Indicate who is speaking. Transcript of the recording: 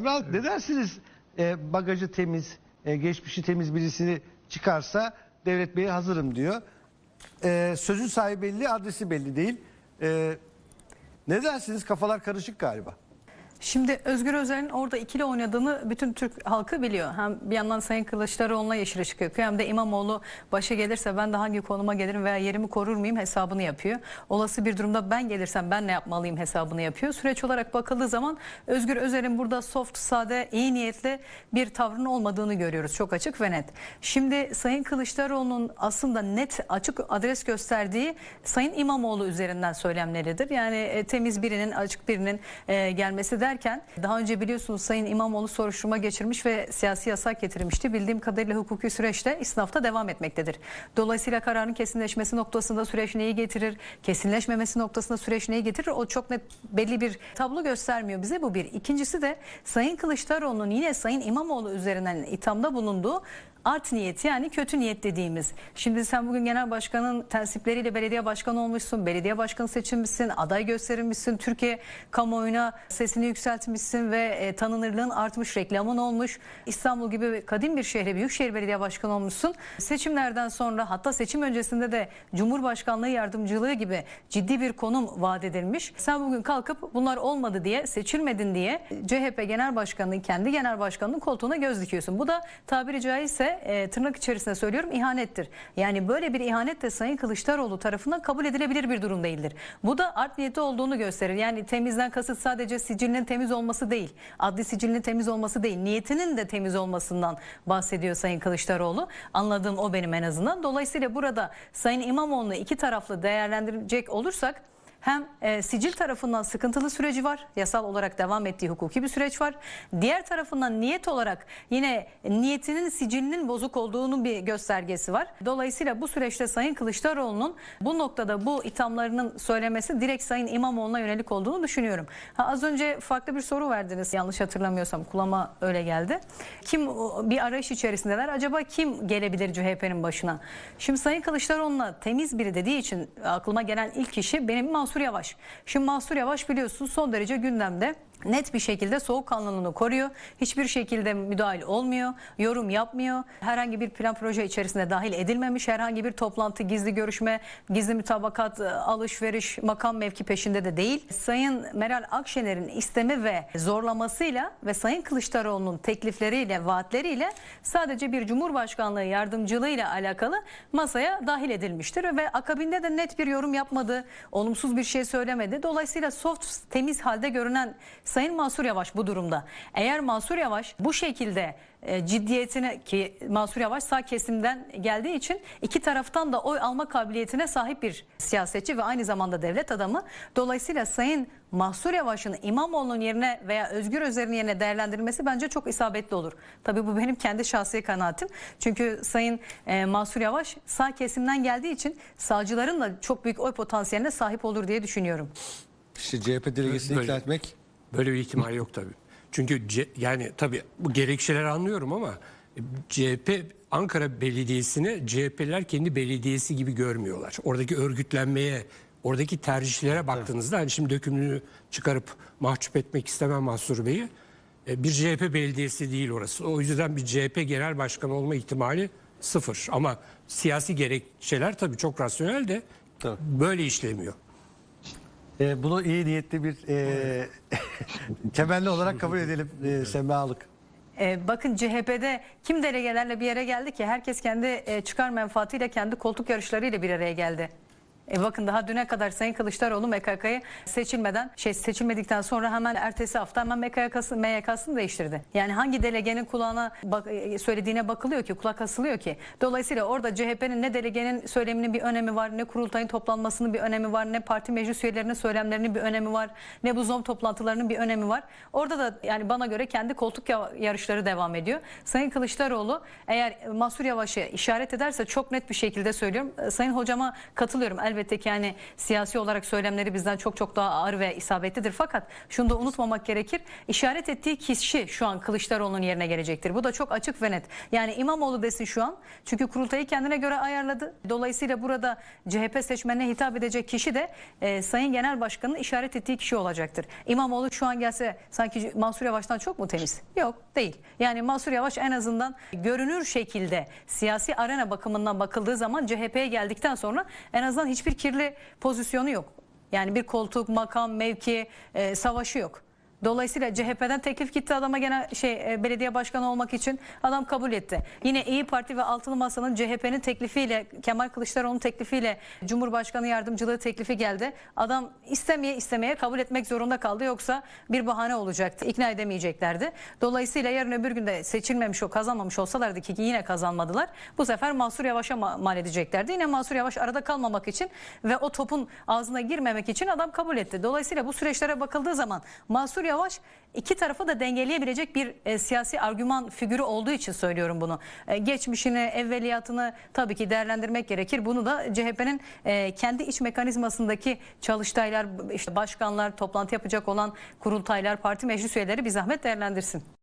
Speaker 1: Emrah, Ne dersiniz e, bagajı temiz, e, geçmişi temiz birisini çıkarsa devlet beye hazırım diyor. E, sözün sahibi belli, adresi belli değil. E, ne dersiniz? Kafalar karışık galiba.
Speaker 2: Şimdi Özgür Özel'in orada ikili oynadığını bütün Türk halkı biliyor. Hem bir yandan Sayın Kılıçdaroğlu'na yeşil ışık yakıyor hem de İmamoğlu başa gelirse ben de hangi konuma gelirim veya yerimi korur muyum hesabını yapıyor. Olası bir durumda ben gelirsem ben ne yapmalıyım hesabını yapıyor. Süreç olarak bakıldığı zaman Özgür Özel'in burada soft, sade, iyi niyetli bir tavrının olmadığını görüyoruz. Çok açık ve net. Şimdi Sayın Kılıçdaroğlu'nun aslında net açık adres gösterdiği Sayın İmamoğlu üzerinden söylemleridir. Yani e, temiz birinin, açık birinin e, gelmesi derken daha önce biliyorsunuz Sayın İmamoğlu soruşturma geçirmiş ve siyasi yasak getirmişti. Bildiğim kadarıyla hukuki süreçte isnafta devam etmektedir. Dolayısıyla kararın kesinleşmesi noktasında süreç neyi getirir, kesinleşmemesi noktasında süreç neyi getirir o çok net belli bir tablo göstermiyor bize bu bir. İkincisi de Sayın Kılıçdaroğlu'nun yine Sayın İmamoğlu üzerinden ithamda bulunduğu art niyet yani kötü niyet dediğimiz. Şimdi sen bugün genel başkanın tensipleriyle belediye başkanı olmuşsun, belediye başkanı seçilmişsin, aday gösterilmişsin, Türkiye kamuoyuna sesini yükseltmişsin ve e, tanınırlığın artmış, reklamın olmuş. İstanbul gibi kadim bir şehre büyükşehir belediye başkanı olmuşsun. Seçimlerden sonra hatta seçim öncesinde de Cumhurbaşkanlığı yardımcılığı gibi ciddi bir konum vaat edilmiş. Sen bugün kalkıp bunlar olmadı diye, seçilmedin diye CHP Genel Başkanı'nın kendi genel başkanının koltuğuna göz dikiyorsun. Bu da tabiri caizse e, tırnak içerisinde söylüyorum ihanettir. Yani böyle bir ihanet de Sayın Kılıçdaroğlu tarafından kabul edilebilir bir durum değildir. Bu da art niyeti olduğunu gösterir. Yani temizden kasıt sadece sicilinin temiz olması değil. Adli sicilinin temiz olması değil. Niyetinin de temiz olmasından bahsediyor Sayın Kılıçdaroğlu. Anladığım o benim en azından. Dolayısıyla burada Sayın İmamoğlu'nu iki taraflı değerlendirecek olursak hem e, sicil tarafından sıkıntılı süreci var. Yasal olarak devam ettiği hukuki bir süreç var. Diğer tarafından niyet olarak yine niyetinin sicilinin bozuk olduğunun bir göstergesi var. Dolayısıyla bu süreçte Sayın Kılıçdaroğlu'nun bu noktada bu ithamlarının söylemesi direkt Sayın İmamoğlu'na yönelik olduğunu düşünüyorum. Ha, az önce farklı bir soru verdiniz yanlış hatırlamıyorsam kulağıma öyle geldi. Kim bir arayış içerisindeler acaba kim gelebilir CHP'nin başına? Şimdi Sayın Kılıçdaroğlu'na temiz biri dediği için aklıma gelen ilk kişi benim Mansur Yavaş. Şimdi Mansur Yavaş biliyorsunuz son derece gündemde net bir şekilde soğukkanlılığını koruyor. Hiçbir şekilde müdahil olmuyor, yorum yapmıyor. Herhangi bir plan proje içerisinde dahil edilmemiş. Herhangi bir toplantı, gizli görüşme, gizli mütabakat, e, alışveriş, makam mevki peşinde de değil. Sayın Meral Akşener'in istemi ve zorlamasıyla ve Sayın Kılıçdaroğlu'nun teklifleriyle, vaatleriyle sadece bir Cumhurbaşkanlığı yardımcılığıyla alakalı masaya dahil edilmiştir ve akabinde de net bir yorum yapmadı, olumsuz bir şey söylemedi. Dolayısıyla soft, temiz halde görünen Sayın Mansur Yavaş bu durumda. Eğer Mansur Yavaş bu şekilde e, ciddiyetine ki Mansur Yavaş sağ kesimden geldiği için iki taraftan da oy alma kabiliyetine sahip bir siyasetçi ve aynı zamanda devlet adamı. Dolayısıyla Sayın Mahsur Yavaş'ın İmamoğlu'nun yerine veya Özgür Özel'in yerine değerlendirilmesi bence çok isabetli olur. Tabii bu benim kendi şahsi kanaatim. Çünkü Sayın e, Mahsur Yavaş sağ kesimden geldiği için sağcıların da çok büyük oy potansiyeline sahip olur diye düşünüyorum.
Speaker 1: İşte CHP delegesini ikna etmek.
Speaker 3: Böyle bir ihtimal yok tabii. Çünkü C- yani tabii bu gerekçeleri anlıyorum ama CHP Ankara Belediyesi'ni CHP'liler kendi belediyesi gibi görmüyorlar. Oradaki örgütlenmeye, oradaki tercihlere baktığınızda hani şimdi dökümünü çıkarıp mahcup etmek istemem Mahsur Bey'i. E, Bir CHP belediyesi değil orası. O yüzden bir CHP genel başkanı olma ihtimali sıfır. Ama siyasi gerekçeler tabii çok rasyonel de
Speaker 1: Tabii.
Speaker 3: böyle işlemiyor.
Speaker 1: E, bunu iyi niyetli bir e, temelli olarak kabul edelim e, Semalık.
Speaker 2: Ee, bakın CHP'de kim delegelerle bir yere geldi ki herkes kendi e, çıkar menfaatiyle kendi koltuk yarışlarıyla bir araya geldi. E bakın daha düne kadar Sayın Kılıçdaroğlu MKK'yı seçilmeden şey seçilmedikten sonra hemen ertesi hafta hemen MKK'sı, MYK'sını değiştirdi. Yani hangi delegenin kulağına bak, e, söylediğine bakılıyor ki kulak asılıyor ki. Dolayısıyla orada CHP'nin ne delegenin söyleminin bir önemi var ne kurultayın toplanmasının bir önemi var ne parti meclis üyelerinin söylemlerinin bir önemi var ne bu zom toplantılarının bir önemi var. Orada da yani bana göre kendi koltuk ya- yarışları devam ediyor. Sayın Kılıçdaroğlu eğer Mansur Yavaş'ı işaret ederse çok net bir şekilde söylüyorum. e, Sayın hocama katılıyorum elbette elbette ki yani siyasi olarak söylemleri bizden çok çok daha ağır ve isabetlidir. Fakat şunu da unutmamak gerekir. İşaret ettiği kişi şu an Kılıçdaroğlu'nun yerine gelecektir. Bu da çok açık ve net. Yani İmamoğlu desin şu an. Çünkü kurultayı kendine göre ayarladı. Dolayısıyla burada CHP seçmenine hitap edecek kişi de e, Sayın Genel Başkan'ın işaret ettiği kişi olacaktır. İmamoğlu şu an gelse sanki Mansur Yavaş'tan çok mu temiz? Yok değil. Yani Mansur Yavaş en azından görünür şekilde siyasi arena bakımından bakıldığı zaman CHP'ye geldikten sonra en azından hiçbir kirli pozisyonu yok. Yani bir koltuk, makam, mevki, e, savaşı yok. Dolayısıyla CHP'den teklif gitti adama gene şey e, belediye başkanı olmak için adam kabul etti. Yine İyi Parti ve Altılı Masa'nın CHP'nin teklifiyle Kemal Kılıçdaroğlu'nun teklifiyle Cumhurbaşkanı yardımcılığı teklifi geldi. Adam istemeye istemeye kabul etmek zorunda kaldı yoksa bir bahane olacaktı. İkna edemeyeceklerdi. Dolayısıyla yarın öbür günde seçilmemiş o kazanmamış olsalardı ki yine kazanmadılar. Bu sefer Mansur Yavaş'a ma- mal edeceklerdi. Yine Mansur Yavaş arada kalmamak için ve o topun ağzına girmemek için adam kabul etti. Dolayısıyla bu süreçlere bakıldığı zaman Mansur Yavaş iki tarafı da dengeleyebilecek bir e, siyasi argüman figürü olduğu için söylüyorum bunu. E, geçmişini, evveliyatını tabii ki değerlendirmek gerekir. Bunu da CHP'nin e, kendi iç mekanizmasındaki çalıştaylar, işte başkanlar, toplantı yapacak olan kurultaylar, parti meclis üyeleri bir zahmet değerlendirsin.